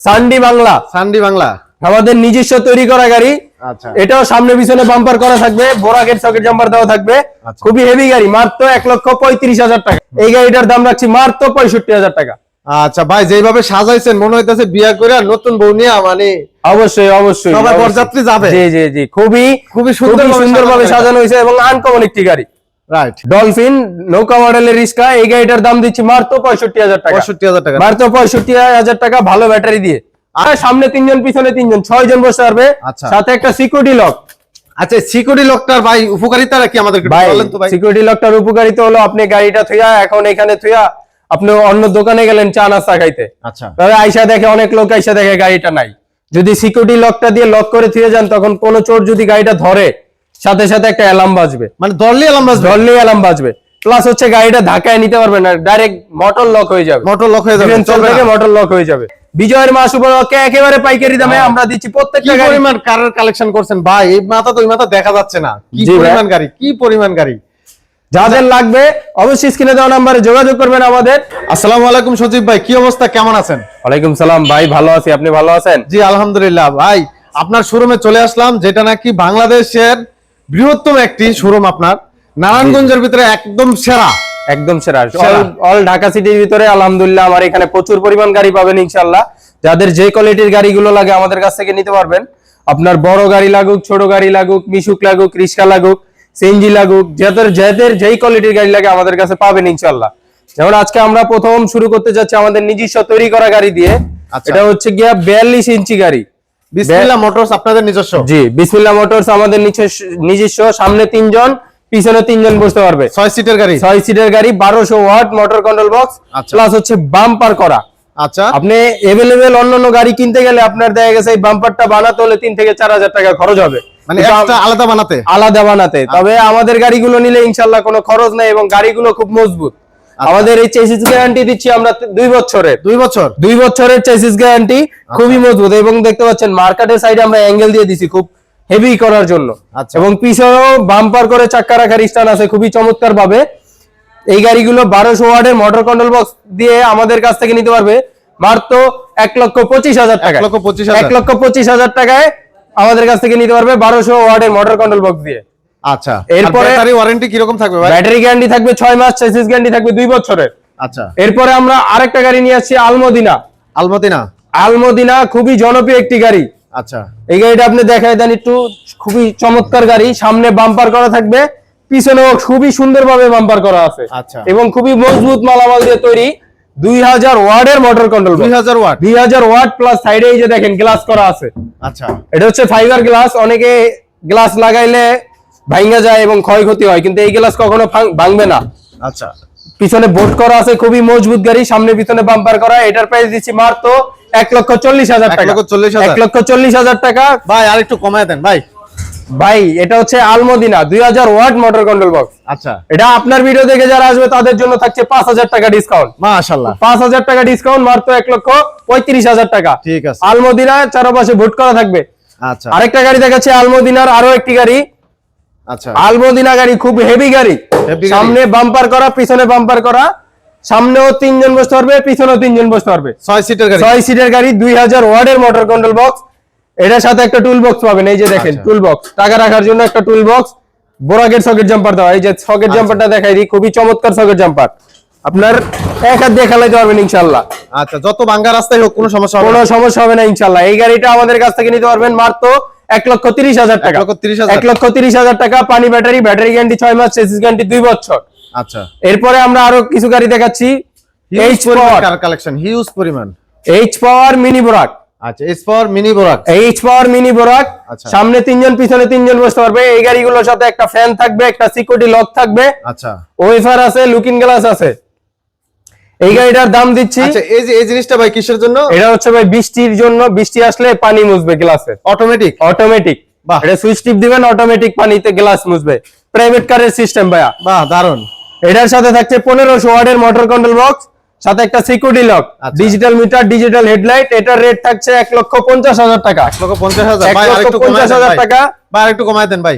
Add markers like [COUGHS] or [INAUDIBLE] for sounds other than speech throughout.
সান্ডি বাংলা। সান্ডি বাংলা। আমাদের নিজস্ব তৈরি করা গাড়ি। আচ্ছা। এটাও সামনে পিছনে বাম্পার করা থাকবে বোরাকের সকেট জাম্পার দেওয়া থাকবে। আচ্ছা। খুবই হেভি গাড়ি মাত্র এক লক্ষ পঁয়ত্রিশ হাজার টাকা। এই গাড়িটার দাম রাখছি মাত্র পঁয়ষট্টি হাজার টাকা। আচ্ছা ভাই যেভাবে সাজাইছেন মনে হইতেছে বিয়া করে নতুন বউ নিয়ে মানে অবশ্যই অবশ্যই সবাই। বরযাত্রী যাবে। জি জি জি। খুবই খুবই সুন্দর সুন্দরভাবে সাজানো সাজানো হয়েছে। এবং আনকমন একটি গাড়ি। রাইট ডলফিন নৌকা মডেলের রিস্কা এই গাড়িটার দাম দিচ্ছি মাত্র পঁয়ষট্টি হাজার টাকা। পঁয়ষট্টি হাজার টাকা। মাত্র পঁয়ষট্টি হাজার টাকা ভালো ব্যাটারি দিয়ে। আর সামনে তিনজন পিছনে তিনজন ছয় জন বসতে পারবে। আচ্ছা। সাথে একটা সিকিউরিটি লক আচ্ছা সিকিউরিটি লকটার ভাই উপকারিতাটা কি আমাদের সিকিউরিটি লকটার উপকারিতা হলো আপনি গাড়িটা থুয়া এখন এখানে থুয়া আপনি অন্য দোকানে গেলেন চা নাস্তা খাইতে। আচ্ছা। তবে আইসা দেখে অনেক লোক আইসা দেখে গাড়িটা নাই। যদি সিকিউরিটি লকটা দিয়ে লক করে থুয়ে যান তখন কোন চোর যদি গাড়িটা ধরে সাথে সাথে একটা অ্যালার্ম বাজবে। মানে দরলি আলাম বাজবে। ধরলেই অ্যালার্ম বাজবে। প্লাস হচ্ছে গাড়িটা ধাক্কায় নিতে পারবে না ডাইরেক্ট মোটর লক হয়ে যাবে। মোটর লক হয়ে যাবে। চল চলবে থেকে মোটর লক হয়ে যাবে। বিজয়ের মাস উপলক্ষে একেবারে পাইকারি দামে আমরা দিচ্ছি প্রত্যেকটা গাড়ি। পরিমাণ কারের কালেকশন করছেন? ভাই এই মাথা তো ওই মাথা দেখা যাচ্ছে না। কি পরিমাণ গাড়ি? কি পরিমাণ গাড়ি? যাদের লাগবে অবশ্যই স্ক্রিনে দেওয়া নাম্বারে যোগাযোগ করবেন আমাদের। আসসালামু আলাইকুম সজীব ভাই কি অবস্থা? কেমন আছেন? ওয়ালাইকুম সালাম ভাই ভালো আছি। আপনি ভালো আছেন? জি আলহামদুলিল্লাহ। ভাই আপনার শোরুমে চলে আসলাম যেটা নাকি বাংলাদেশের বৃহত্তম একটি শোরুম আপনার। নারায়ণগঞ্জের ভিতরে একদম সেরা। একদম সেরা। অল ঢাকা সিটির ভিতরে আলহামদুলিল্লাহ আমার এখানে প্রচুর পরিমাণ গাড়ি পাবেন ইনশাল্লাহ যাদের যে কোয়ালিটির গাড়িগুলো লাগে আমাদের কাছ থেকে নিতে পারবেন। আপনার বড় গাড়ি লাগুক ছোট গাড়ি লাগুক মিশুক লাগুক রিক্সা লাগুক সিএনজি লাগুক যাদের যাদের যেই কোয়ালিটির গাড়ি লাগে আমাদের কাছে পাবেন ইনশাল্লাহ যেমন আজকে আমরা প্রথম শুরু করতে যাচ্ছি আমাদের নিজস্ব তৈরি করা গাড়ি দিয়ে। আচ্ছা। এটা হচ্ছে গিয়া বিয়াল্লিশ ইঞ্চি গাড়ি। বিসমিল্লাহ মোটরস আপনাদের নিজস্ব? জি বিসমিল্লাহ মোটরস আমাদের নিজস্ব- নিজস্ব সামনে তিনজন পিছনে তিনজন বসতে পারবে। ছয় সিটের গাড়ি? ছয় সিটের গাড়ি বারোশো ওয়াট মোটর কন্ট্রোল বক্স আচ্ছা। প্লাস হচ্ছে বাম্পার করা। আচ্ছা। আপনি এভেলেবেল অন্যান্য গাড়ি কিনতে গেলে আপনার দেখা গেছে এই বাম্পারটা বানাতে হলে তিন থেকে চার হাজার টাকা খরচ হবে। মানে আলাদা বানাতে? আলাদা বানাতে। তবে আমাদের গাড়িগুলো নিলে ইনশাল্লাহ কোনো খরচ নেই এবং গাড়িগুলো খুব মজবুত। আমাদের এই চেসিস গ্যারান্টি দিচ্ছি আমরা দুই বছরের। দুই বছর? দুই বছরের চেসিস গ্যারান্টি খুবই মজবুত এবং দেখতে পাচ্ছেন মার্কেটের সাইডে আমরা অ্যাঙ্গেল দিয়ে দিছি খুব হেভি করার জন্য। আচ্ছা। এবং পিছনেও বাম্পার করে চাক্কা রাখার স্থান আছে খুবই চমৎকার ভাবে এই গাড়িগুলো বারোশো ওয়ার্ডের মোটর কন্ট্রোল বক্স দিয়ে আমাদের কাছ থেকে নিতে পারবে মাত্র এক লক্ষ পঁচিশ হাজার টাকা লক্ষ পঁচিশ হাজার। এক লক্ষ পঁচিশ হাজার টাকায় আমাদের কাছ থেকে নিতে পারবে বারোশো ওয়ার্ডের মোটর কন্ট্রোল বক্স দিয়ে। আচ্ছা। এরপরে- এরপরে ব্যাটারি ওয়ারেন্টি কীরকম থাকবে ভাই? ব্যাটারি গ্যারান্টি থাকবে ছয় মাস চেসিস গ্যারান্টি থাকবে দুই বছরের। আচ্ছা। এরপরে আমরা আরেকটা গাড়ি নিয়ে আসছি আলমদিনা। আলমতিনা আলমদিনা খুবই জনপ্রিয় একটি গাড়ি। আচ্ছা। এই গাড়িটা আপনি দেন একটু খুবই চমৎকার গাড়ি সামনে বাম্পার করা থাকবে পিছনেও খুবই সুন্দরভাবে বাম্পার করা আছে। আচ্ছা। এবং খুবই মজবুত মালামাল দিয়ে তৈরি দুই হাজার ওয়ার্ডের মোটর কন্ট্রোল দুই হাজার ওয়াট প্লাস সাইডে এই যে দেখেন গ্লাস করা আছে। আচ্ছা। এটা হচ্ছে ফাইবার গ্লাস অনেকে গ্লাস লাগাইলে ভাঙ্গা যায় এবং ক্ষয়ক্ষতি হয় কিন্তু এই গ্লাস কখনো ভাঙবে না। আচ্ছা। পিছনে বোর্ড করা আছে খুবই মজবুত গাড়ি সামনে পিছনে বাম্পার করা এটার প্রাইস দিচ্ছি মাত্র এক লক্ষ চল্লিশ হাজার টাকা। এক লক্ষ চল্লিশ হাজার? টাকা। ভাই আর একটু কমায় দেন ভাই। ভাই এটা হচ্ছে আলমদিনা দুই হাজার ওয়াট মোটর কন্ট্রোল বক্স আচ্ছা। এটা আপনার ভিডিও দেখে যারা আসবে তাদের জন্য থাকছে পাঁচ হাজার টাকা ডিসকাউন্ট মাশাল্লাহ পাঁচ হাজার টাকা ডিসকাউন্ট মাত্র এক লক্ষ পঁয়ত্রিশ হাজার টাকা। ঠিক আছে। আলমদিনা চারপাশে ভোট করা থাকবে। আচ্ছা। আরেকটা গাড়ি দেখাচ্ছে আলমদিনার আরও একটি গাড়ি। আচ্ছা। আলমদিনা গাড়ি খুব হেভি গাড়ি। সামনে বাম্পার করা পিছনে বাম্পার করা। সামনেও তিনজন বসতে পারবে পিছনেও তিনজন বসতে পারবে। ছয় সিটের গাড়ি। ছয় সিটের গাড়ি দুই হাজার ওয়ার্ডের মোটর কন্ট্রোল বক্স এটার সাথে একটা টুল বক্স পাবেন এই যে দেখেন আচ্ছা। টুল বক্স টাকা রাখার জন্য একটা টুল বক্স বোরাগের সকেট জাম্পার দেওয়া এই যে সকেট আচ্ছা। জাম্পারটা দেখাই দিই খুবই চমৎকার সকেট জাম্পার আপনার এক হাত দিয়ে খেলাইতে পারবেন ইনশাল্লাহ আচ্ছা যত বাঙ্গা রাস্তায় হোক কোনো সমস্যা কোনো সমস্যা হবে না ইনশাল্লাহ এই গাড়িটা আমাদের কাছ থেকে নিতে পারবেন মাত্র এক লক্ষ তিরিশ হাজার টাকা। এক লক্ষ তিরিশ হাজার টাকা পানি ব্যাটারি ব্যাটারি গ্যারান্টি ছয় মাস চেসিস গ্যারান্টি দুই বছর। আচ্ছা। এরপরে আমরা আরও কিছু গাড়ি দেখাচ্ছি। এইচ পাওয়ার কালেকশন হিউজ পরিমাণ। এইচ পাওয়ার মিনি বোরাক আচ্ছা power mini Borak H power mini Borak. সামনে তিনজন পিছনে তিনজন বসতে পারবে। এই গাড়িগুলোর সাথে একটা ফ্যান থাকবে একটা সিকিউরিটি লক থাকবে। আচ্ছা। ওয়েফার আছে লুকিং গ্লাস আছে। এই গাড়িটার দাম দিচ্ছি। আচ্ছা এই যে এই জিনিসটা ভাই কিসের জন্য? এটা হচ্ছে ভাই বৃষ্টির জন্য বৃষ্টি আসলে পানি মুছবে গ্লাসে। অটোমেটিক অটোমেটিক বাহ। এটা সুইচ টিপ দিবেন অটোমেটিক পানিতে গ্লাস মুছবে। প্রাইভেট কারের সিস্টেম ভাইয়া। বাহ দারুণ এটার সাথে থাকছে পনেরোশো ওয়ার্ডের মোটর কন্ট্রোল বক্স সাথে একটা security lock. Digital meter digital headlight এটার রেট থাকছে এক লক্ষ পঞ্চাশ হাজার টাকা। এক লক্ষ পঞ্চাশ হাজার। পঞ্চাশ টাকা। আরেকটু কমায় দেন ভাই।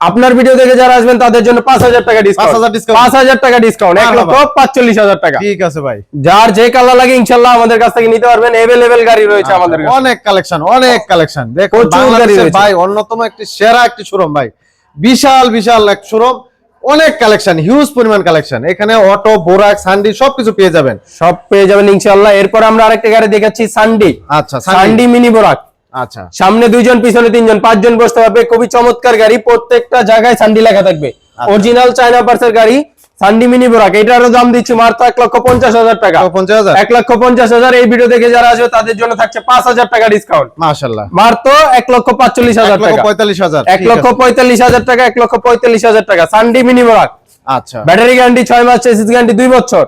আপনার ভিডিও দেখে যারা আসবেন তাদের জন্য পাঁচ হাজার টাকা ডিসকাউন্ট পাঁচ হাজার টাকা ডিসকাউন্ট এক লক্ষ পাঁচচল্লিশ হাজার টাকা। ঠিক আছে ভাই। যার যে কালার লাগে ইনশাল্লাহ আমাদের কাছ থেকে নিতে পারবেন। এভেলেবেল গাড়ি রয়েছে আমাদের অনেক কালেকশন অনেক কালেকশন প্রচুর গাড়ি ভাই অন্যতম একটি সেরা একটি শোরুম ভাই। বিশাল বিশাল এক শোরুম অনেক কালেকশন হিউজ পরিমাণ কালেকশন এখানে অটো বোরাক সান্ডি সবকিছু পেয়ে যাবেন। সব পেয়ে যাবেন ইনশাল্লাহ। এরপর আমরা আরেকটা গাড়ি দেখাচ্ছি সানডি আচ্ছা সান্ডি সানডি মিনি বোরাক আচ্ছা। সামনে দুইজন পিছনে তিনজন পাঁচজন বসতে পারবে খুবই চমৎকার গাড়ি প্রত্যেকটা জায়গায় সান্ডি লেখা থাকবে। অরিজিনাল চায়না পার্সের গাড়ি সান্ডি মিনি বোরাক এটারও দাম দিচ্ছি মাত্র এক লক্ষ পঞ্চাশ হাজার টাকা। পঞ্চাশ হাজার? এক লক্ষ পঞ্চাশ হাজার। এই ভিডিও দেখে যারা আসবে তাদের জন্য থাকছে পাঁচ হাজার টাকা ডিসকাউন্ট মাশাল্লাহ মাত্র এক লক্ষ পাঁচচল্লিশ হাজার টাকা। পঁয়তাল্লিশ হাজার। এক লক্ষ পঁয়তাল্লিশ হাজার টাকা এক লক্ষ পঁয়তাল্লিশ হাজার টাকা। সান্ডি মিনি বোরাক আচ্ছা। ব্যাটারি গ্যারান্টি ছয় মাস চেসিস গ্যারান্টি দুই বছর।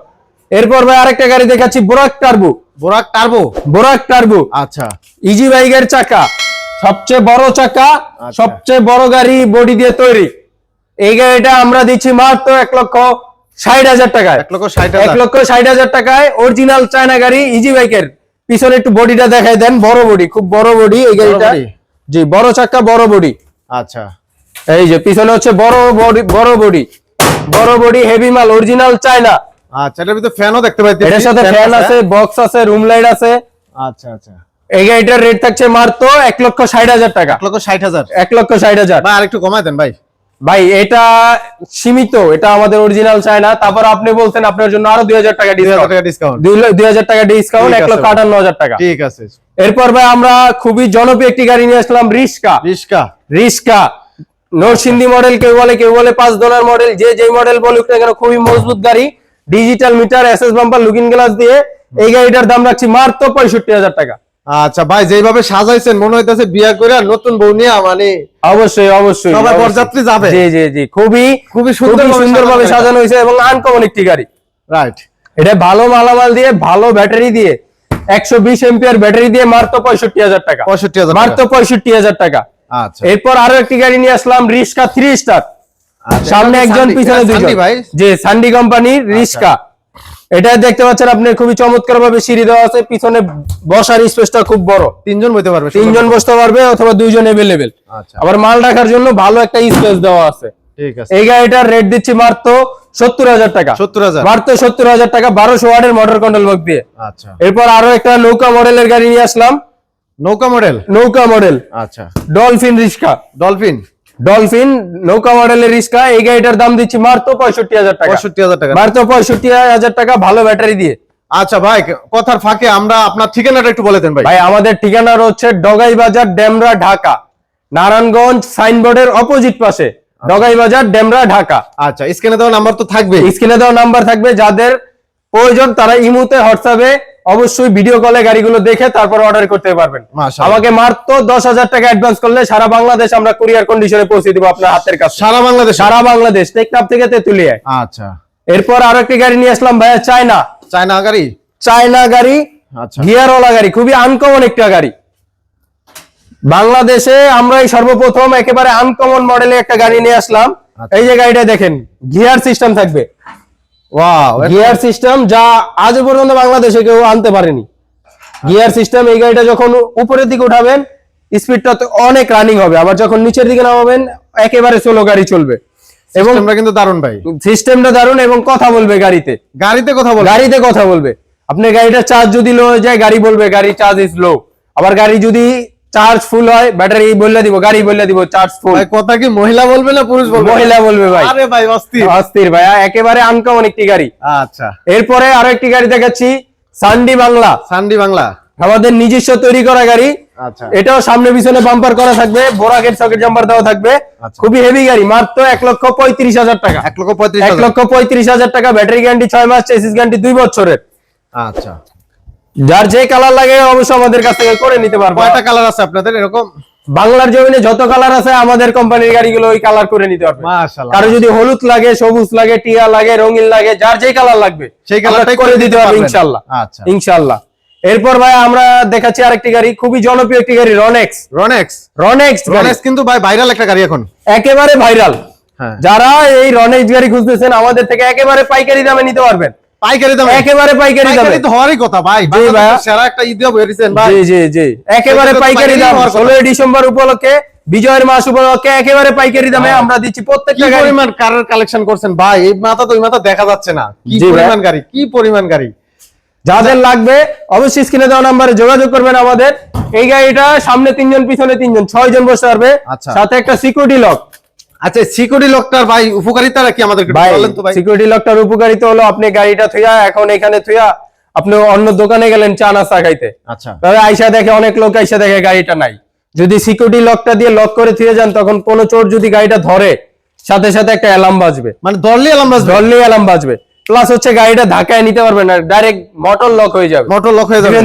এরপর ভাই আরেকটা গাড়ি দেখাচ্ছি Borak turbo Borak turbo? Borak turbo. আচ্ছা। ইজি বাইকের চাকা। সবচেয়ে বড় চাকা আচ্ছা। সবচেয়ে বড় গাড়ি বডি দিয়ে তৈরি। এই গাড়িটা আমরা দিচ্ছি মাত্র এক লক্ষ ষাট হাজার টাকায়। এক লক্ষ ষাট এক লক্ষ ষাট হাজার টাকায় অরিজিনাল চায়না গাড়ি ইজি বাইকের পিছনে একটু বডিটা দেখাই দেন বড় বডি খুব বড় বডি এই গাড়িটা। জি বড় চাকা বড় বডি আচ্ছা। এই যে পিছনে হচ্ছে বড় বডি বড় বডি বড় বডি হেভি মাল অরিজিনাল চায়না আচ্ছা এটার ভিতরে ফ্যানও দেখতে পাইতেছি। এটার সাথে ফ্যান আছে। বক্স আছে রুম লাইট আছে। আচ্ছা আচ্ছা। এই গাড়িটার রেট থাকছে মাত্র এক লক্ষ ষাট হাজার টাকা। এক লক্ষ ষাট হাজার। এক লক্ষ ষাট হাজার। ভাই আরেকটু কমাই দেন ভাই। ভাই এটা সীমিত এটা আমাদের অরিজিনাল চায়না তারপর আপনি বলছেন আপনার জন্য আরও দুই হাজার টাকা ডিসকাউন্ট দুই হাজার টাকা ডিসকাউন্ট ঠিক এক লক্ষ আটান্ন হাজার টাকা। ঠিক আছে। এরপর ভাই আমরা খুবই জনপ্রিয় একটি গাড়ি নিয়ে আসলাম রিস্কা। রিস্কা। রিস্কা। নরসিংদী মডেল কেউ বলে কেউ বলে পাঁচ ডলার মডেল যে যে মডেল বলুক না কেন খুবই মজবুত গাড়ি। Digital meter SS bumper looking glass দিয়ে এই গাড়িটার দাম রাখছি মাত্র পঁয়ষট্টি হাজার টাকা। আচ্ছা ভাই যেভাবে সাজাইছেন মনে হইতেছে বিয়া করে আর নতুন বউ নিয়ে মানে অবশ্যই অবশ্যই সবাই। বরযাত্রী যাবে। জি জি জি খুবই খুবই সুন্দরভাবে সুন্দরভাবে সাজানো হয়েছে এবং আনকমন একটি গাড়ি। রাইট এটা ভালো মালামাল দিয়ে ভালো ব্যাটারি দিয়ে একশো বিশ এমপিআর ব্যাটারি দিয়ে মাত্র পঁয়ষট্টি হাজার টাকা। পঁয়ষট্টি হাজার মাত্র পঁয়ষট্টি হাজার টাকা। আচ্ছা। এরপর আরও একটি গাড়ি নিয়ে আসলাম রিস্কা থ্রি স্টার সামনে একজন পিছনে দুজন। যে সান্ডি কোম্পানির রিস্কা এটা দেখতে পাচ্ছেন আপনি খুবই চমৎকার ভাবে সিঁড়ি দেওয়া আছে। পিছনে বসার স্পেসটা খুব বড়। তিনজন বইতে পারবে তিনজন বসতে পারবে অথবা দুইজন এভেলেবেল আচ্ছা। আবার মাল রাখার জন্য ভালো একটা স্পেস দেওয়া আছে। ঠিক আছে। এই গাড়িটার রেট দিচ্ছি মাত্র সত্তর হাজার টাকা। সত্তর হাজার। মাত্র সত্তর হাজার টাকা বারোশো ওয়ার্ডের মোটর কন্ট্রোল বক্স দিয়ে। আচ্ছা। এরপর আরও একটা নৌকা মডেলের গাড়ি নিয়ে আসলাম। নৌকা মডেল নৌকা মডেল আচ্ছা। ডলফিন রিস্কা ডলফিন ডলফিন নৌকা মডেলের রিস্কা এই গাড়িটার দাম দিচ্ছি মাত্র পঁয়ষট্টি হাজার টাকা। পঁয়ষট্টি হাজার টাকা। মাত্র পঁয়ষট্টি হাজার টাকা ভালো ব্যাটারি দিয়ে। আচ্ছা ভাই কথার ফাঁকে আমরা আপনার ঠিকানাটা একটু বলে দেন ভাই। ভাই আমাদের ঠিকানা হচ্ছে ডগাই বাজার ডেমরা ঢাকা। নারায়ণগঞ্জ সাইনবোর্ডের অপোজিট পাশে ডগাই বাজার ডেমরা ঢাকা। আচ্ছা স্ক্রিনে দেওয়া নাম্বার তো থাকবে স্ক্রিনে দেওয়া নাম্বার থাকবে যাদের প্রয়োজন তারা ইমুতে হোয়াটসঅ্যাপে অবশ্যই ভিডিও কলে গাড়িগুলো দেখে তারপর অর্ডার করতে পারবেন। আমাকে মাত্র দশ হাজার টাকা অ্যাডভান্স করলে সারা বাংলাদেশ আমরা কুরিয়ার কন্ডিশনে পৌঁছে দিব আপনার হাতের কাছে। সারা বাংলাদেশ? সারা বাংলাদেশ। টেকনাফ থেকে তেতুলিয়ায় আচ্ছা। এরপর আরও একটি গাড়ি নিয়ে আসলাম ভাইয়া চায়না। চায়না গাড়ি? চায়না গাড়ি আচ্ছা। গিয়ারওয়ালা গাড়ি খুবই আনকমন একটা গাড়ি। বাংলাদেশে আমরাই সর্বপ্রথম একেবারে আনকমন মডেলে একটা গাড়ি নিয়ে আসলাম। আচ্ছা। এই যে গাড়িটা দেখেন গিয়ার সিস্টেম থাকবে। ওয়াও গিয়ার সিস্টেম যা আজ পর্যন্ত বাংলাদেশে কেউ আনতে পারেনি। গিয়ার সিস্টেম এই গাড়িটা যখন উপরের দিকে উঠাবেন স্পিডটা তো অনেক রানিং হবে। আবার যখন নিচের দিকে নামাবেন একেবারে সোলো গাড়ি চলবে। এবং এবং কিন্তু দারুণ ভাই। সিস্টেমটা দারুণ এবং কথা বলবে গাড়িতে। গাড়িতে কথা বল গাড়িতে কথা বলবে। আপনার গাড়িটা চার্জ যদি লো হয়ে যায় গাড়ি বলবে গাড়ি চার্জ ইজ লো আবার গাড়ি যদি চার্জ ফুল হয় ব্যাটারি বললে দিব গাড়ি বললে দিব চার্জ ফুল ভাই কথা কি মহিলা বলবে না পুরুষ বলবে? মহিলা বলবে ভাই। আরে ভাই অস্থির। অস্থির ভাইয়া একেবারে আনকমন একটি গাড়ি। আচ্ছা। এরপরে আরও একটি গাড়ি দেখাচ্ছি সান্ডি বাংলা সান্ডি বাংলা আমাদের নিজস্ব তৈরি করা গাড়ি। আচ্ছা। এটাও সামনে পিছনে বাম্পার করা থাকবে বোরাকের সকেট জাম্পার দেওয়া থাকবে। আচ্ছা। খুবই হেভি গাড়ি মাত্র এক লক্ষ পঁয়ত্রিশ হাজার টাকা। এক লক্ষ পঁয়ত্রিশ এক লক্ষ পঁয়ত্রিশ হাজার টাকা ব্যাটারি গ্যারান্টি ছয় মাস চেসিস গ্যারান্টি দুই বছরের। আচ্ছা। যার যে কালার লাগে অবশ্যই আমাদের কাছ থেকে করে নিতে পারব। কয়টা কালার আছে আপনাদের এরকম? বাংলার জমিনে যত কালার আছে আমাদের কোম্পানির গাড়িগুলো ওই কালার করে নিতে পারবে। মাশাআল্লাহ কারও যদি হলুদ লাগে সবুজ লাগে টিয়া লাগে রঙিন লাগে যার যে কালার লাগবে সেই কালারটাই করে দিতে পারব পারবেন। ইনশাল্লাহ আচ্ছা। ইনশাল্লাহ এরপর ভাই আমরা দেখাচ্ছি আরেকটি গাড়ি খুবই জনপ্রিয় একটি গাড়ি রনেক্স রনেক্স রনেক্স রনেক্স কিন্তু ভাই ভাইরাল একটা গাড়ি এখন। একেবারে ভাইরাল হ্যাঁ। যারা এই রনেক্স গাড়ি খুঁজতেছেন আমাদের থেকে একেবারে পাইকারি দামে নিতে পারবেন। পাইকারি দামে। একেবারে পাইকারি দামে। তো হওয়ারই কথা ভাই। সেরা একটা ঈদ বেরিয়েছেন ভাই। জি জি। জি একেবারে পাইকারি দাম। হওয়ার কথা। ষোলোই ডিসেম্বর উপলক্ষে বিজয়ের মাস উপলক্ষে একেবারে পাইকারি দামে আমরা দিচ্ছি প্রত্যেকটা গাড়ি। পরিমাণ কারের কালেকশন করছেন ভাই? এই মাথা তো ওই মাথা দেখা যাচ্ছে না। কি পরিমাণ গাড়ি কি পরিমাণ গাড়ি? যাদের লাগবে অবশ্যই স্ক্রিনে দেওয়া নাম্বারে যোগাযোগ করবেন আমাদের। এই গাড়িটা সামনে তিনজন পিছনে তিনজন ছয় জন বসতে পারবে। আচ্ছা। সাথে একটা সিকিউরিটি লক আচ্ছা সিকিউরিটি লকটার ভাই উপকারিতাটা কি আমাদের ভাই বলেন তো ভাই। সিকিউরিটি লকটার উপকারিতা হলো আপনি গাড়িটা থুয়া এখন এখানে থুয়া আপনি অন্য দোকানে গেলেন চা নাস্তা খাইতে। আচ্ছা। তবে আইসা দেখে অনেক লোক আইসা দেখে গাড়িটা নাই। যদি সিকিউরিটি লকটা দিয়ে লক করে থুয়ে যান তখন কোনো চোর যদি গাড়িটা ধরে সাথে সাথে একটা অ্যালার্ম বাজবে। মানে দরলি আলাম বাস ধরলেই অ্যালার্ম বাজবে। প্লাস হচ্ছে গাড়িটা ধাক্কায় নিতে পারবে না ডাইরেক্ট মোটর লক হয়ে যাবে। মোটর লক হয়ে যাবে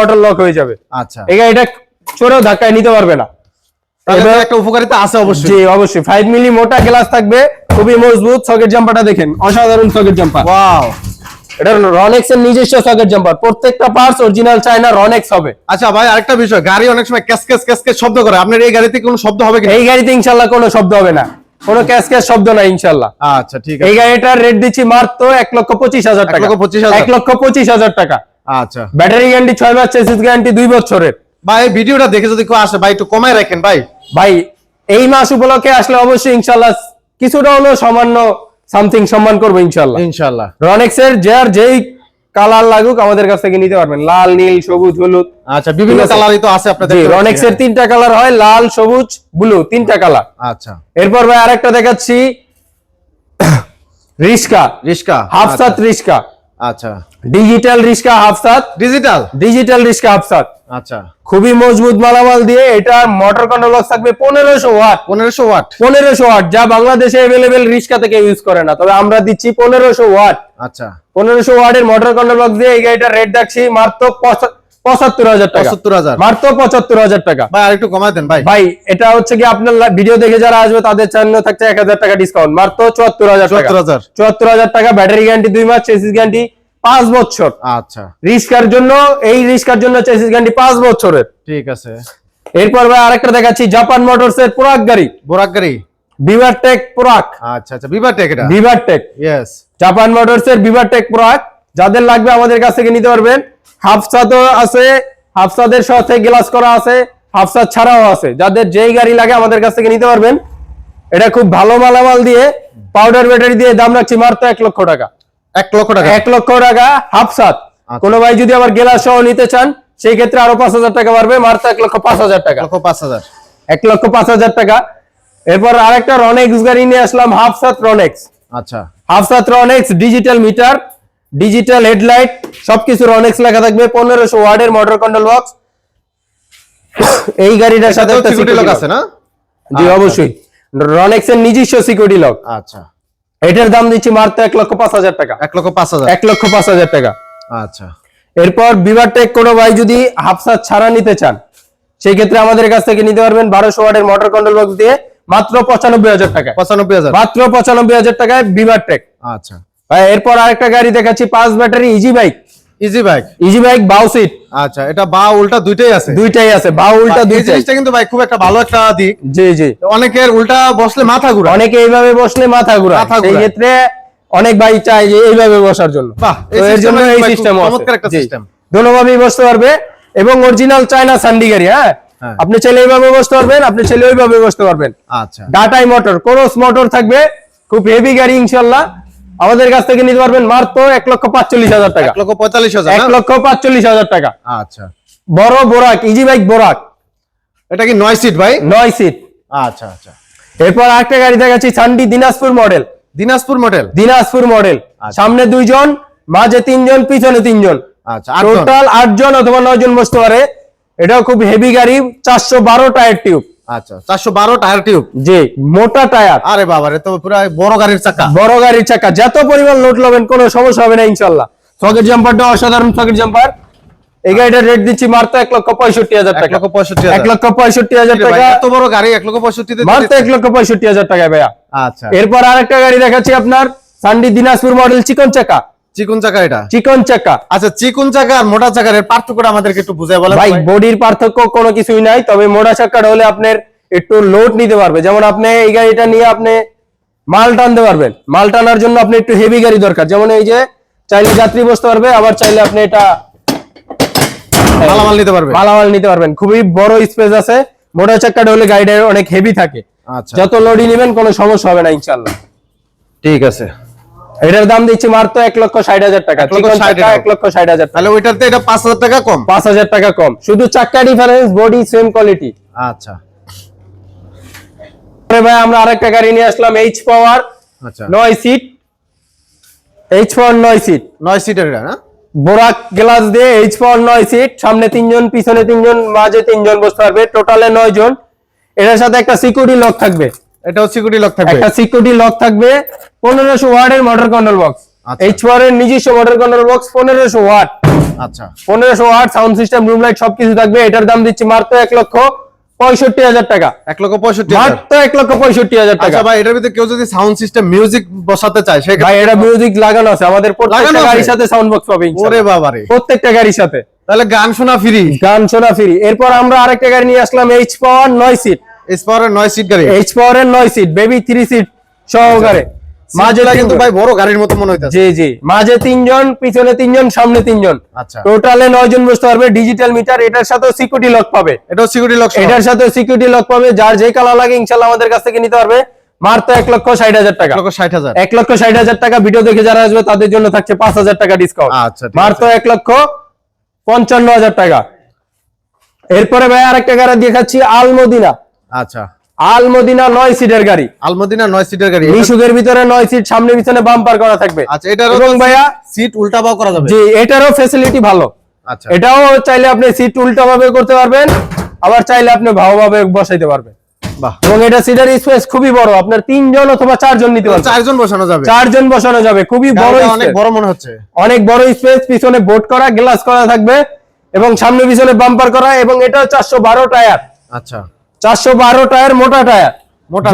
মোটর লক হয়ে যাবে। আচ্ছা। এই গাড়িটা চোরেও ধাক্কায় নিতে পারবে না। একটা উপকারিতা আছে অবশ্যই। জি অবশ্যই। ফাইভ মিলি মোটা গ্লাস থাকবে খুবই মজবুত সকেট জাম্পারটা দেখেন অসাধারণ সকেট জাম্পার ওয়াও এটা রনেক্স এর নিজস্ব সকেট জাম্পার প্রত্যেকটা পার্টস অরিজিনাল চায়না রনেক্স হবে। আচ্ছা ভাই আরেকটা বিষয় গাড়ি অনেক সময় ক্যাস ক্যাস ক্যাস ক্যাস শব্দ করে। আপনার এই গাড়িতে কোনো শব্দ হবে কি এই গাড়িতে ইনশাল্লাহ কোনো শব্দ হবে না। কোনো ক্যাশ ক্যাশ শব্দ নাই ইনশাল্লাহ। আচ্ছা ঠিক আছে। এই গাড়িটার রেট দিচ্ছি মাত্র এক লক্ষ পঁচিশ হাজার টাকা। লক্ষ পঁচিশ হাজার। এক লক্ষ পঁচিশ হাজার টাকা। আচ্ছা। ব্যাটারি গ্যারান্টি ছয় মাস চেসিস গ্যারান্টি দুই বছরের। ভাই এই ভিডিওটা দেখে যদি কেউ আসে ভাই একটু কমায় রাখেন ভাই। ভাই এই মাস উপলক্ষে আসলে অবশ্যই ইনশাল্লাহ কিছুটা হলেও সামান্য সামথিং সম্মান করব ইনশাল্লাহ। ইনশাআল্লাহ রনেক্স এর যার যেই কালার লাগুক আমাদের কাছ থেকে নিতে পারবেন। লাল নীল সবুজ হলুদ। আচ্ছা বিভিন্ন কালারই তো আছে আপনাদের জি রনেক্স এর তিনটা কালার হয় লাল সবুজ ব্লু তিনটা কালার আচ্ছা। এরপর ভাই আরেকটা দেখাচ্ছি। [COUGHS] রিস্কা রিস্কা হাফ হাফসাত রিস্কা আচ্ছা। ডিজিটাল রিস্কা হাফসাত। ডিজিটাল ডিজিটাল রিস্কা হাফসাত। আচ্ছা। খুবই মজবুত মালামাল দিয়ে এটার মোটর কন্ট্রোল বক্স থাকবে পনেরোশো ওয়াট পনেরোশো ওয়াট পনেরোশো ওয়াট যা বাংলাদেশে অ্যাভেলেবেল রিস্কা থেকে ইউজ করে না। তবে আমরা দিচ্ছি পনেরোশো ওয়াট আচ্ছা। পনেরোশো ওয়াটের মোটর কন্ট্রোল বক্স দিয়ে এই গাড়িটার রেট দেখছি মাত্র পঁচা- পঁচাত্তর হাজার টাকা। পঁচাত্তর হাজার। মাত্র পঁচাত্তর হাজার টাকা। ভাই আরেকটু কমায় দেন ভাই। ভাই এটা হচ্ছে কি আপনার ভিডিও দেখে যারা আসবে তাদের জন্য থাকছে এক হাজার টাকা ডিসকাউন্ট মাত্র চুয়াত্তর হাজার চুয়াত্তর হাজার। চুয়াত্তর হাজার টাকা ব্যাটারি গ্যারান্টি দুই মাস চেসিস গ্যারান্টি পাঁচ বছর। আচ্ছা। রিস্কার জন্য এই রিস্কার জন্য চেসিস গ্যারান্টি পাঁচ বছরের। ঠিক আছে। এরপর ভাই আরেকটা দেখাচ্ছি জাপান মোটরস এর পুরাক গাড়ি। গাড়ি? বিভার টেক পুরাক আচ্ছা আচ্ছা বিবার টেক এটা? Beaver tech yes Japan motors এর বিভার টেক পুরাক যাদের লাগবে আমাদের কাছ থেকে নিতে পারবেন। হাফসাদও আছে হাফসাদের সাথে গ্লাস করা আছে হাফসাদ ছাড়াও আছে। যাদের যেই গাড়ি লাগে আমাদের কাছ থেকে নিতে পারবেন। এটা খুব ভালো মালামাল দিয়ে পাউডার ব্যাটারি দিয়ে দাম রাখছি মাত্র এক লক্ষ টাকা। এক লক্ষ টাকা। এক লক্ষ টাকা হাফসাদ আচ্ছা। কোনো ভাই যদি আবার গেলাস সহ নিতে চান সেই ক্ষেত্রে আরও পাঁচ হাজার টাকা বাড়বে মাত্র এক লক্ষ পাঁচ হাজার টাকা। লক্ষ পাঁচ হাজার। এক লক্ষ পাঁচ হাজার টাকা। এরপর আরেকটা রনেক্স গাড়ি নিয়ে আসলাম হাফসাত রনেক্স আচ্ছা। Hafsat Ronex digital meter digital headlight সবকিছু রনেক্স লেখা থাকবে পনেরোশো ওয়ার্ডের মোটর কন্ট্রোল বক্স এই গাড়িটার সাথে একটা সিকিউরিটি লক আছে না? জি আচ্ছা। অবশ্যই। রনেক্স এর নিজস্ব সিকিউরিটি লক আচ্ছা। এটার দাম দিচ্ছি মাত্র এক লক্ষ পাঁচ হাজার টাকা। এক লক্ষ পাঁচ হাজার। এক লক্ষ পাঁচ হাজার টাকা। আচ্ছা। এরপর বিভারটেক কোনো ভাই যদি হাফসার ছাড়া নিতে চান সেই ক্ষেত্রে আমাদের কাছ থেকে নিতে পারবেন বারোশো ওয়ার্ডের মোটর কন্ট্রোল বক্স দিয়ে মাত্র পঁচানব্বই হাজার টাকা পঁচানব্বই হাজার। মাত্র পঁচানব্বই হাজার টাকায় বিভারটেক আচ্ছা। ভাই এরপর আরেকটা গাড়ি দেখাচ্ছি পাঁচ battery easy bike easy bike easy bike বাউ সিট আচ্ছা এটা বা উল্টা দুইটাই আছে? দুইটাই আছে বা উল্টা এই জিনিসটা কিন্তু ভাই খুব একটা ভালো একটা দিক। জি জি। অনেকের উল্টা বসলে মাথা ঘুরা অনেকে এইভাবে বসলে মাথা ঘুরা সেই ক্ষেত্রে অনেক ভাই চায় যে এইভাবে বসার জন্য। বাহ, এর জন্য এই সিস্টেম চমৎকার একটা system। দোনোভাবেই বসতে পারবে। এবং অরিজিনাল চায়না সান্ডি গাড়ি হ্যাঁ। আপনি চাইলে এইভাবে বসতে পারবেন আপনি চাইলে ওইভাবে বসতে পারবেন। আচ্ছা। ডাটাই মোটর ক্রস মোটর থাকবে খুব হেভি গাড়ি ইনশাল্লাহ। আমাদের কাছ থেকে নিতে পারবেন মাত্র এক লক্ষ পাঁচচল্লিশ হাজার টাকা। এক লক্ষ পঁয়তাল্লিশ হাজার এক লক্ষ পাঁচচল্লিশ হাজার টাকা। আচ্ছা। বড় বোরাক ইজি বাইক বোরাক। এটা কি নয় সিট ভাই? নয় সিট আচ্ছা আচ্ছা। এরপর আরেকটা গাড়ি দেখাচ্ছি সান্ডি Dinajpur model Dinajpur model Dinajpur model. সামনে দুইজন মাঝে তিনজন পিছনে তিনজন। আচ্ছা। টোটাল আটজন অথবা নয় জন বসতে পারে। এটাও খুব হেভি গাড়ি চারশো বারো টায়ার টিউব আচ্ছা চারশো বারো টায়ার টিউব? জি মোটা টায়ার। আরে বাবারে তো পুরো বড় গাড়ির চাকা। বড় গাড়ির চাকা। যত পরিমাণ লোড লবেন কোনো সমস্যা হবে না ইনশাল্লাহ। সকেট জাম্পারটা অসাধারণ সকেট জাম্পার এই গাড়িটার রেট দিচ্ছি মাত্র এক লক্ষ পঁয়ষট্টি হাজার টাকা। এক লক্ষ পঁয়ষট্টি হাজার টাকা। এত বড় গাড়ি এক লক্ষ মাত্র এক লক্ষ পঁয়ষট্টি হাজার টাকা ভাইয়া। আচ্ছা। এরপর আরেকটা গাড়ি দেখাচ্ছি আপনার সান্ডি দিনাজপুর মডেল চিকন চাকা। চিকুন চাকা এটা? চিকন চাকা। আচ্ছা চিকুন চাকা আর মোটা চাকার এর পার্থক্যটা আমাদেরকে একটু বুঝাই বলেন ভাই। বডির পার্থক্য কোনো কিছুই নাই তবে মোটা চাকাটা হলে আপনার একটু লোড নিতে পারবে। যেমন আপনি এই গাড়িটা নিয়ে আপনি মাল টানতে পারবেন। মাল টানার জন্য আপনি একটু হেভি গাড়ি দরকার। যেমন এই যে চাইলে যাত্রী বসতে পারবে আবার চাইলে আপনি এটা মালামাল নিতে পারবে। মালামাল নিতে পারবেন। খুবই বড় স্পেস আছে। মোটা চাক্কাটা হলে গাড়িটা অনেক হেভি থাকে। আচ্ছা। যত লোডই নেবেন কোনো সমস্যা হবে না ইনশাল্লাহ ঠিক আছে। এটার দাম দিচ্ছি মাত্র এক লক্ষ ষাট হাজার টাকা। এক লক্ষ ষাট হাজার তাহলে ওইটাতে এটা পাঁচ হাজার টাকা কম। পাঁচ হাজার টাকা কম। শুধু চাক্কা ডিফারেন্স বডি সেম কোয়ালিটি আচ্ছা। ভাই আমরা আরেকটা গাড়ি নিয়ে আসলাম এইচ পাওয়ার আচ্ছা। নয় সিট এইচ পাওয়ার নয় সিট নয় সিটের না? বোরাক গ্লাস দিয়ে এইচ পাওয়ার নয় সিট সামনে তিনজন পিছনে তিনজন মাঝে তিনজন বসতে পারবে। টোটালে নয় জন। এটার সাথে একটা সিকিউরিটি লক থাকবে। এটাও সিকিউরিটি লক থাকবে। একটা সিকিউরিটি লক থাকবে পনেরোশো ওয়ার্ডের মোটর কন্ট্রোল বক্স আচ্ছা। এইচ পাওয়ার এর নিজস্ব মোটর কন্ট্রোল বক্স পনেরোশো ওয়াট। আচ্ছা। পনেরোশো watt sound system room light সবকিছু থাকবে। এটার দাম দিচ্ছি মাত্র এক লক্ষ পঁয়ষট্টি হাজার টাকা। এক লক্ষ পঁয়ষট্টি হাজার। মাত্র এক লক্ষ পঁয়ষট্টি হাজার টাকা। আচ্ছা ভাই এটার ভিতরে কেউ যদি সাউন্ড সিস্টেম মিউজিক বসাতে চায় সে ভাই এটা মিউজিক লাগানো আছে। আমাদের প্রত্যেকটা গাড়ির সাথে সাউন্ড বক্স পাবে ওরে বাবারে। প্রত্যেকটা গাড়ির সাথে। তাহলে গান শোনা ফ্রি গান শোনা ফ্রি এরপর আমরা আরেকটা গাড়ি নিয়ে আসলাম এইচ পাওয়ার নয় সিট নয় সিট গাড়ি। এইচ পাওয়ার এর নয় সিট বেবি থ্রি সিট সহকারে মাঝে কিন্তু ভাই বড় গাড়ির মতো মনে হইতাছে। জি জি। মাঝে তিনজন পিছনে তিনজন সামনে তিনজন। আচ্ছা। টোটালে বসতে পারবে ডিজিটাল মিটার এটার সাথে সিকিউরিটি লক পাবে। এটাও সিকিউরিটি লক এটার সাথে সিকিউরিটি লক পাবে। যার যে কালার লাগে আমাদের কাছ থেকে নিতে পারবে। মাত্র এক লক্ষ ষাট হাজার টাকা। এক লক্ষ ষাট হাজার। টাকা ভিডিও দেখে যারা আসবে তাদের জন্য থাকছে পাঁচ হাজার টাকা ডিসকাউন্ট আচ্ছা, মাত্র এক লক্ষ পঞ্চান্ন হাজার টাকা। এরপরে ভাই আরেকটা গাড়ি দেখাচ্ছি আলমদিনা। আচ্ছা। আলমদিনা নয় সিটের গাড়ি। আলমদিনা নয় সিটের গাড়ি। মিশুকের ভিতরে নয় সিট সামনে পিছনে বাম্পার করা থাকবে। আচ্ছা এটারও ভাইয়া সিট উল্টা বাও করা যাবে। জি এটারও ফেসিলিটি ভালো। আচ্ছা। এটাও চাইলে আপনি সিট উল্টা ভাবে করতে পারবেন আবার চাইলে আপনি ভালোভাবে বসাইতে পারবেন। এবং এটা সিটের স্পেস খুবই বড় আপনার তিনজন অথবা চারজন নিতে পারবেন। চারজন বসানো যাবে। চারজন বসানো যাবে খুবই বড় অনেক বড় মনে হচ্ছে। অনেক বড় স্পেস পিছনে বোট করা গ্লাস করা থাকবে এবং সামনে পিছনে বাম্পার করা এবং এটা চারশো বারো টায়ার। আচ্ছা। চারশো বারো টায়ার মোটা টায়ার।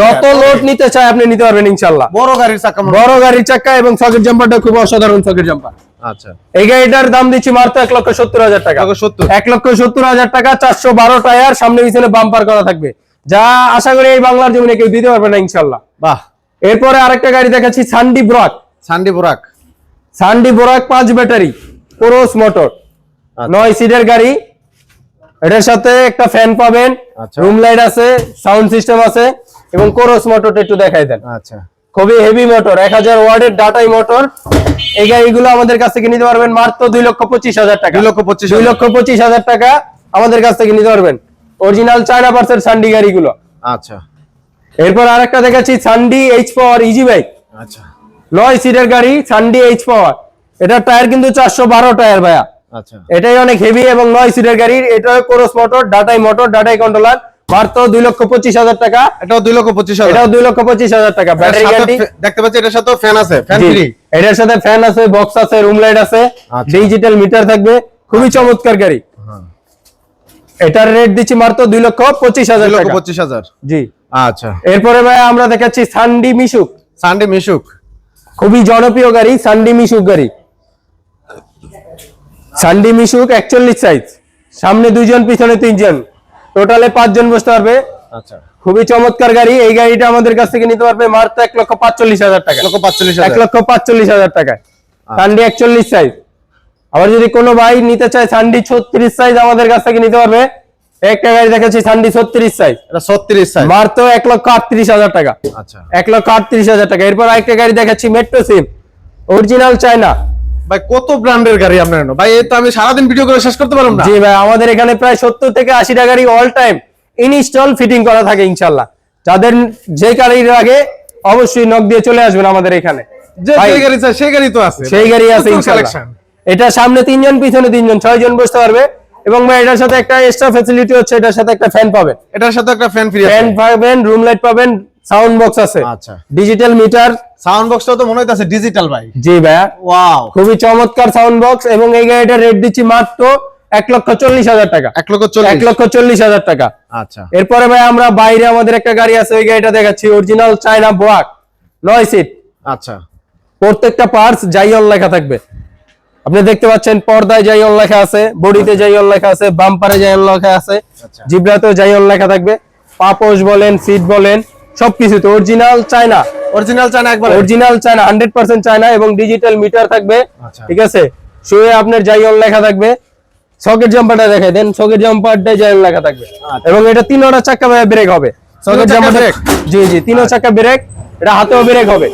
যত লোড নিতে চায় আপনি নিতে পারবেন ইনশাল্লাহ বড় গাড়ির চাকা বড় গাড়ির চাক্কা এবং সকেট জাম্পারটা খুব অসাধারণ সকেট জাম্পার আচ্ছা। এই গাড়িটার দাম দিচ্ছি মাত্র এক লক্ষ সত্তর হাজার টাকা। এক লক্ষ সত্তর। হাজার টাকা চারশো বারো টায়ার সামনে পিছনে বাম্পার করা থাকবে। যা আশা করি এই বাংলার জমিনে কেউ দিতে পারবে না ইনশাল্লাহ বাহ। এরপরে আরেকটা গাড়ি দেখাচ্ছি সান্ডি ব্রক সান্ডি বোরাক সান্ডি বোরাক পাঁচ ব্যাটারি কোরস মোটর আচ্ছা। নয় সিটের গাড়ি এটার সাথে একটা ফ্যান পাবেন। আচ্ছা। রুম লাইট আছে সাউন্ড সিস্টেম আছে এবং কোরস মোটরটা একটু দেখাই দেন। আচ্ছা। খুবই হেভি মোটর এক হাজার ওয়ার্ডের ডাটাই মোটর এই গাড়িগুলো আমাদের কাছ থেকে নিতে পারবেন মাত্র দুই লক্ষ পঁচিশ হাজার টাকা। দুই লক্ষ পঁচিশ দুই লক্ষ পঁচিশ হাজার টাকা আমাদের কাছ থেকে নিতে পারবেন। অরিজিনাল চায়না পার্সেল সান্ডি গাড়িগুলো। আচ্ছা। এরপর আরেকটা দেখাচ্ছি সান্ডি এইচ পাওয়ার ইজি বাইক আচ্ছা। নয় সিটের গাড়ি সান্ডি এইচ পাওয়ার এটা টায়ার কিন্তু চারশো বারো টায়ার ভাইয়া। আচ্ছা এটাই অনেক হেভি এবং নয় সিটের গাড়ি এটা কোরস মোটর ডাটাই মোটর ডাটাই কন্ট্রোলার মাত্র দুই লক্ষ পঁচিশ হাজার টাকা। এটাও দুই লক্ষ পঁচিশ হাজার। এটাও দুই লক্ষ পঁচিশ হাজার টাকা। এটার ব্যাটারি গ্যারান্টি দেখতে পাচ্ছি এটার সাথে ফ্যান আছে ফ্যান ফ্রি এটার সাথে ফ্যান আছে বক্স আছে রুম লাইট আছে আচ্ছা। ডিজিটাল মিটার থাকবে। খুবই চমৎকার গাড়ি। হ্যাঁ। এটার রেট দিচ্ছি মাত্র দুই লক্ষ পঁচিশ হাজার লক্ষ পঁচিশ হাজার। জি। আচ্ছা। এরপরে ভাই আমরা দেখাচ্ছি সান্ডি মিশুক সানডে মিশুক খুবই জনপ্রিয় গাড়ি সান্ডি মিশুক গাড়ি। সান্ডি মিশুক একচল্লিশ সাইজ সামনে দুইজন পিছনে তিনজন। টোটালে পাঁচজন বসতে পারবে। আচ্ছা। খুবই চমৎকার গাড়ি। এই গাড়িটা আমাদের কাছ থেকে নিতে পারবে মাত্র এক লক্ষ পাঁচচল্লিশ হাজার টাকা। এক লক্ষ পাঁচচল্লিশ এক হাজার লক্ষ পাঁচচল্লিশ হাজার টাকায় সান্ডি একচল্লিশ সাইজ আবার যদি কোনো ভাই নিতে চায় সান্ডি ছত্রিশ সাইজ আমাদের কাছ থেকে নিতে পারবে। একটা গাড়ি দেখাচ্ছি সান্ডি ছত্রিশ সাইজ ছত্রিশ সাইজ মাত্র এক লক্ষ আটত্রিশ হাজার টাকা। আচ্ছা। এক লক্ষ আটত্রিশ হাজার টাকা। এরপর আরেকটা গাড়ি দেখাচ্ছি মেট্রো সিম অরিজিনাল চায়না ভাই কত ব্র্যান্ডের গাড়ি আপনার? ভাই এই তো আমি সারাদিন ভিডিও করে শেষ করতে পারলাম না। জি ভাই আমাদের এখানে প্রায় সত্তর থেকে আশিটা গাড়ি অল টাইম ইনস্টল ফিটিং করা থাকে ইনশাল্লাহ যাদের যে গাড়ির আগে অবশ্যই নক দিয়ে চলে আসবেন আমাদের এখানে। যে গাড়ি চাই সেই গাড়ি তো আছে। সেই গাড়ি আছে প্রচুর ইনশাল্লাহ এটা সামনে তিনজন পিছনে তিনজন ছয় জন বসতে পারবে। এবং ভাই এটার সাথে একটা এক্সট্রা ফ্যাসিলিটি হচ্ছে এটার সাথে একটা ফ্যান পাবেন। এটার সাথে একটা ফ্যান ফ্রি ফ্যান পাবেন রুম লাইট পাবেন সাউন্ড বক্স আছে। আচ্ছা। ডিজিটাল মিটার সাউন্ড বক্সটাও তো মনে হইতাছে ডিজিটাল ভাই। জি ভাইয়া। ওয়াও খুবই চমৎকার সাউন্ড বক্স এবং এই গাড়িটার রেট দিচ্ছি মাত্র এক লক্ষ চল্লিশ হাজার টাকা। এক লক্ষ এক লক্ষ চল্লিশ হাজার টাকা। আচ্ছা। এরপরে ভাই আমরা বাইরে আমাদের একটা গাড়ি আছে ওই গাড়িটা দেখাচ্ছি। অরিজিনাল চায়না ব্রাক নয় সিট আচ্ছা। প্রত্যেকটা পার্টস জাইয়ন লেখা থাকবে। আপনি দেখতে পাচ্ছেন পর্দায় জাইয়ন লেখা আছে বডিতে জাইয়ন লেখা আছে বাম্পারে জাইয়ন লেখা আছে আচ্ছা। জিব্রাতেও জাইয়ন লেখা থাকবে। পাপোশ বলেন সিট বলেন সবকিছুতে অরিজিনাল চায়না অরিজিনাল চান একবার। Original China hundred percent China এবং ডিজিটাল মিটার থাকবে আচ্ছা। ঠিক আছে? শুয়ে আপনার জাইয়ন লেখা থাকবে। সকেট জাম্পারটা দেখাই দেন সকেট জাম্পারটা জয়েন লেখা থাকবে। আচ্ছা। এবং এটা তিনোটা চাকা ব্রেক হবে। সকেট চাকা জাম্পারটা ব্রেক? জি জি তিনো চাকা ব্রেক এটা হাতেও ব্রেক হবে।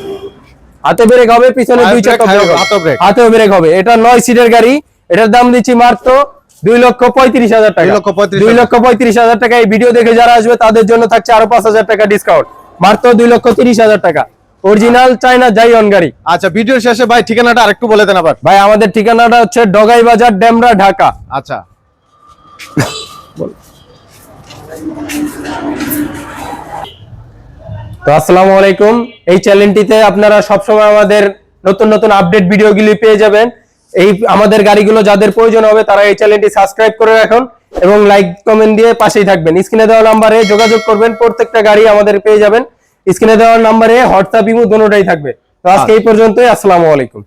হাতে ব্রেক হবে পিছনে দুই চাকা ব্রেক হবে। ব্রেক। হাতেও ব্রেক হবে। এটা নয় সিটের গাড়ি এটার দাম দিচ্ছি মাত্র দুই লক্ষ পঁয়ত্রিশ হাজার টাকা। দুই লক্ষ পঁয়ত্রিশ হাজার। টাকা এই ভিডিও দেখে যারা আসবে তাদের জন্য থাকছে আরও পাঁচ হাজার টাকা ডিসকাউন্ট মাত্র দুই লক্ষ তিরিশ হাজার টাকা। অরিজিনাল চাইনা গাড়ি। আচ্ছা ভিডিওর শেষে ভাই ঠিকানাটা আরেকটু বলে দেন আবার। ভাই আমাদের ঠিকানাটা হচ্ছে ডগাই বাজার ডেমরা ঢাকা। আচ্ছা। তো আসসালামু আলাইকুম। এই চ্যানেলটিতে আপনারা সবসময় আমাদের নতুন নতুন আপডেট ভিডিওগুলি পেয়ে যাবেন। এই আমাদের গাড়িগুলো যাদের প্রয়োজন হবে তারা এই চ্যানেলটি সাবস্ক্রাইব করে রাখুন এবং লাইক, কমেন্ট দিয়ে পাশেই থাকবেন। স্ক্রিনে দেওয়া নাম্বারে যোগাযোগ করবেন, প্রত্যেকটা গাড়ি আমাদের পেয়ে যাবেন। স্ক্রিনে দেওয়া নাম্বারে হোয়াটসঅ্যাপ ইমো দুটোটাই থাকবে। তো আজকে এই পর্যন্তই, আসসালামু আলাইকুম।